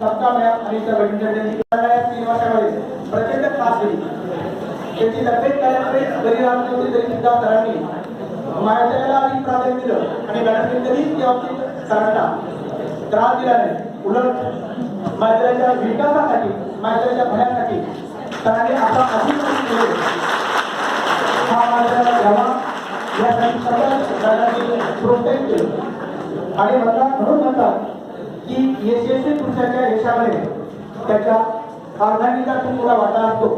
सबका मॅम आणि त्या भेटण्यासाठी तीन वर्षामध्ये. प्रचंड त्रास दिली त्याची तब्येत केल्यामुळे घरी राहत होती तरी सुद्धा सरांनी महाविद्यालयाला अधिक प्राधान्य दिलं आणि मॅडमने कधीच त्या बाबतीत सरांना त्रास दिला नाही. उलट महाविद्यालयाच्या विकासासाठी महाविद्यालयाच्या भयासाठी सरांनी आता अधिक केले. हा महाविद्यालयाला घ्यावा यासाठी सगळ्या दादांनी प्रोत्साहित केलं. आणि म्हणतात म्हणून म्हणतात की यशस्वी पुरुषाच्या यशामध्ये त्याच्या अर्धांगीचा खूप मोठा वाटा असतो.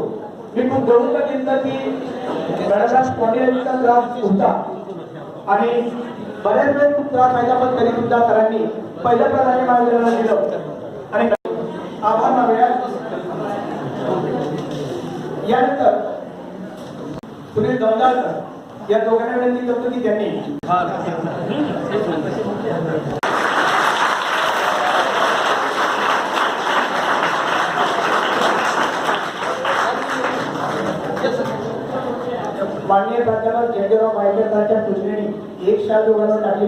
मी खूप जवळ बघितलं की मॅडमला स्पॉन्डिलाइटिसचा त्रास होता. आणि बऱ्याच वेळेस खूप त्रास व्हायचा पण तरी सुद्धा सरांनी पहिल्या प्राधान्य मानलेलं दिलं आणि आभार मानूया. यानंतर सुनील दमदार या दोघांना विनंती करतो की त्यांनी माननीय प्राध्यापक जयदेवराव बायकरच्या सूचनेने एक शाल दोघांवर टाकली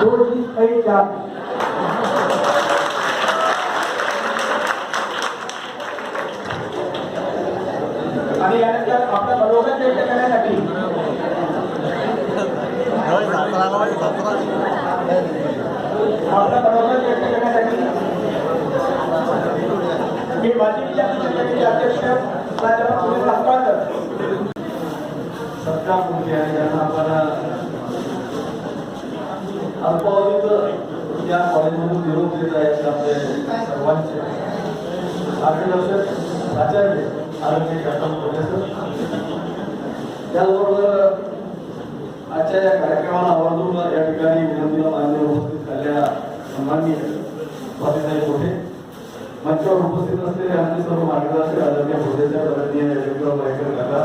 दोन वीस एक चार आणि यानंतर आपल्या बरोबर व्यक्त करण्यासाठी आपल्या बरोबर व्यक्त करण्यासाठी मी माजी अध्यक्ष प्राध्यापक सत्ता मुली आहे ज्यांना आपण अल्पावधीत या कॉलेजमधून निरोप देत आहेत आपले सर्वांचे मार्गदर्शक आचार्य आरोग्य प्रोफेसर त्याचबरोबर आजच्या या कार्यक्रमाला आवर्जून या ठिकाणी विनंतीला मान्य उपस्थित झालेल्या सन्माननीय स्वामीसाहेब मोठे मंचावर उपस्थित असलेले आमचे सर्व मार्गदर्शक आदरणीय प्रोफेसर आदरणीय डॉक्टर वायकर काका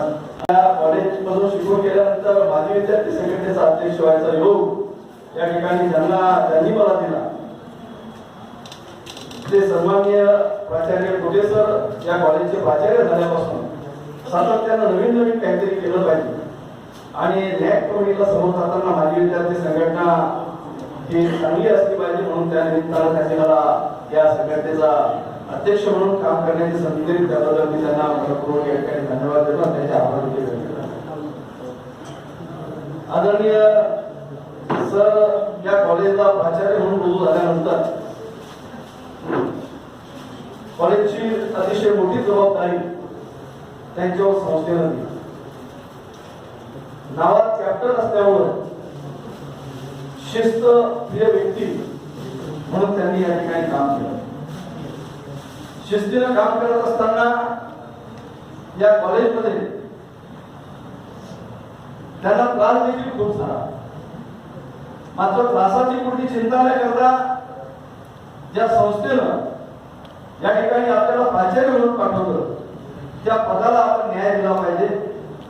या कॉलेजमधून शिकून गेल्यानंतर माजी विद्यार्थी संघटनेचा अध्यक्ष व्हायचा योग. या ठिकाणी ज्यांना त्यांनी मला दिला. ते सन्माननीय प्राचार्य प्रोफेसर या कॉलेजचे प्राचार्य झाल्यापासून सातत्यानं नवीन नवीन काहीतरी केलं पाहिजे. आणि नॅक कमिटीला समोर जाताना माजी विद्यार्थी संघटना ही चांगली असली पाहिजे म्हणून त्या निमित्तानं त्याचे मला या संघटनेचा अध्यक्ष म्हणून काम करण्याची संधी दिली. त्याबद्दल मी त्यांना मनपूर्वक या ठिकाणी धन्यवाद देतो आणि त्यांचे आभार देखील व्यक्त करतो. आदरणीय सर या कॉलेजला प्राचार्य म्हणून रुजू झाल्यानंतर कॉलेजची अतिशय मोठी जबाबदारी त्यांच्यावर संस्थेनं दिली नावात कॅप्टन असल्यामुळं शिस्त प्रिय व्यक्ती म्हणून त्यांनी या ठिकाणी काम केलं. शिस्तीनं काम करत असताना या कॉलेजमध्ये त्यांना त्रास देखील खूप झाला. मात्र त्रासाची कुठली चिंता न करता ज्या संस्थेनं या ठिकाणी आपल्याला प्राचार्य म्हणून पाठवलं त्या पदाला आपण न्याय दिला पाहिजे.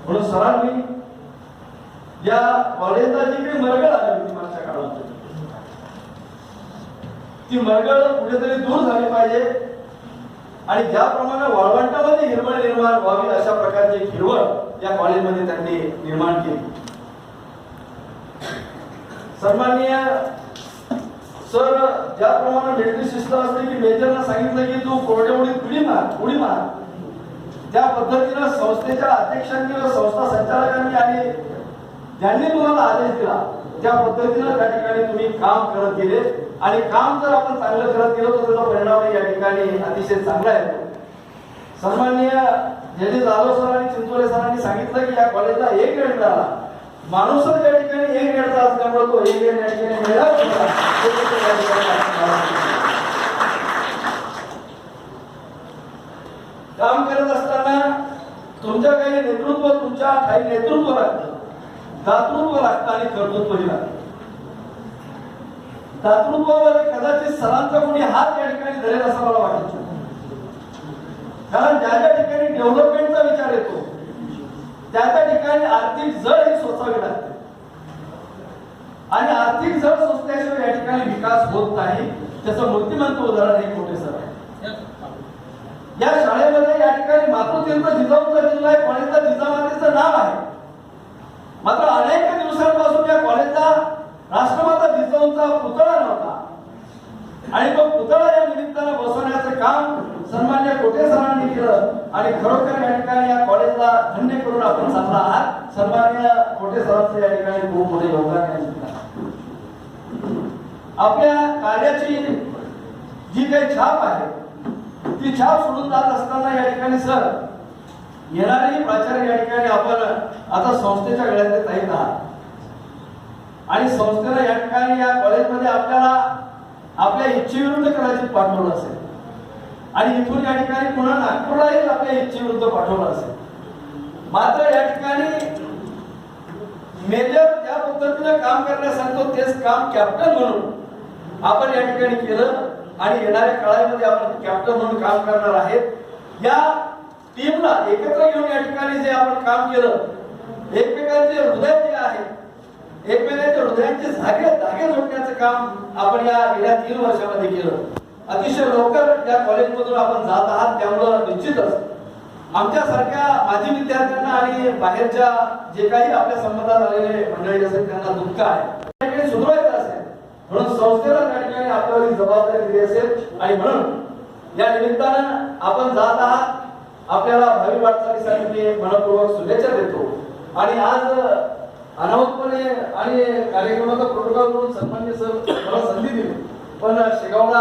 म्हणून सरांनी या कॉलेजला जी काही मरगळ आली होती मागच्या काळात ती मरगळ कुठेतरी दूर झाली पाहिजे. आणि ज्याप्रमाणे वाळवंटामध्ये हिरवळ निर्माण व्हावी अशा प्रकारची हिरवळ या कॉलेजमध्ये त्यांनी निर्माण केली. सन्माननीय सर ज्याप्रमाणे मिलिटरी शिस्त असते की मेजरला सांगितलं की तू कोरड्या उडीत उडी मार उडी मार. त्या पद्धतीनं संस्थेच्या अध्यक्षांनी व संस्था संचालकांनी आणि ज्यांनी तुम्हाला आदेश दिला त्या पद्धतीनं त्या ठिकाणी तुम्ही काम करत गेले. आणि काम जर आपण चांगलं करत गेलो तर त्याचा परिणाम या ठिकाणी अतिशय चांगला आहे. सन्माननीय जयदेव जाधव सर आणि चिंचोले सरांनी सांगितलं की या कॉलेजला एक वेळ मिळाला. माणूसच या ठिकाणी एक ग्रेडचा असल्यामुळे तो एक वेळ या ठिकाणी मिळाला काम करत असताना तुमच्या काही नेतृत्व तुमच्या काही नेतृत्व लागतं. दातृत्व लागतं आणि कर्तृत्वही लागतं. दातृत्वामध्ये कदाचित सरांचा कोणी हात या ठिकाणी धरेल असं मला वाटत कारण ज्या ज्या ठिकाणी डेव्हलपमेंटचा विचार येतो त्या त्या ठिकाणी आर्थिक जड ही सोसावी लागते. आणि आर्थिक जड सोसल्याशिवाय या ठिकाणी विकास होत नाही. त्याचं मूर्तिमंत उदाहरण हे मोठे सर आहे. या शाळेमध्ये या ठिकाणी मातृतीर्थ जिजाऊचा जिल्हा आहे. कॉलेजला जिजामातेचं नाव आहे मात्र अनेक दिवसांपासून या कॉलेजला राष्ट्रमाता जिजाऊंचा पुतळा नव्हता आणि तो पुतळा या निमित्तानं बसवण्याचं काम सन्मान्य कोटे सरांनी केलं आणि खरोखर या ठिकाणी या कॉलेजला धन्य करून आपण सांगणार आहात. सन्मान्य मोठे सरांचं या ठिकाणी खूप मोठे योगदान आपल्या कार्याची जी काही छाप आहे ती छाप सोडून जात असताना या ठिकाणी सर येणारी प्राचार्य या ठिकाणी आपण आता संस्थेच्या गळ्यात येत आहात. आणि संस्थेला या ठिकाणी या कॉलेजमध्ये आपल्याला आपल्या इच्छेविरुद्ध कदाचित पाठवलं असेल. आणि इथून या ठिकाणी पुन्हा नागपूरलाही आपल्या इच्छेविरुद्ध पाठवलं असेल. मात्र या ठिकाणी मेजर त्या पद्धतीनं काम करण्यास सांगतो तेच काम कॅप्टन म्हणून आपण या ठिकाणी केलं आणि येणाऱ्या काळामध्ये आपण कॅप्टन म्हणून काम करणार आहेत. या टीमला एकत्र घेऊन या ठिकाणी जे आपण काम केलं एकमेकांचे हृदय जे आहे एकमेकांच्या हृदयांचे धागे धागे जोडण्याचं काम आपण या गेल्या तीन वर्षामध्ये केलं. अतिशय लवकर या कॉलेजमधून आपण जात आहात त्यामुळं निश्चितच आमच्यासारख्या माजी विद्यार्थ्यांना आणि बाहेरच्या जे काही आपल्या संबंधात आलेले मंडळी असेल त्यांना दुःख आहे. सुधारायचं असेल म्हणून संस्थेला त्या ठिकाणी आपल्याला जबाबदारी दिली असेल. आणि म्हणून या निमित्तानं आपण जात आहात आपल्याला भावी वाटचालीसाठी मी मनपूर्वक शुभेच्छा देतो. आणि आज अनाहूतपणे आणि कार्यक्रमाचा प्रोटोकॉल म्हणून सन्मान्य सर मला संधी दिली. पण शेगावला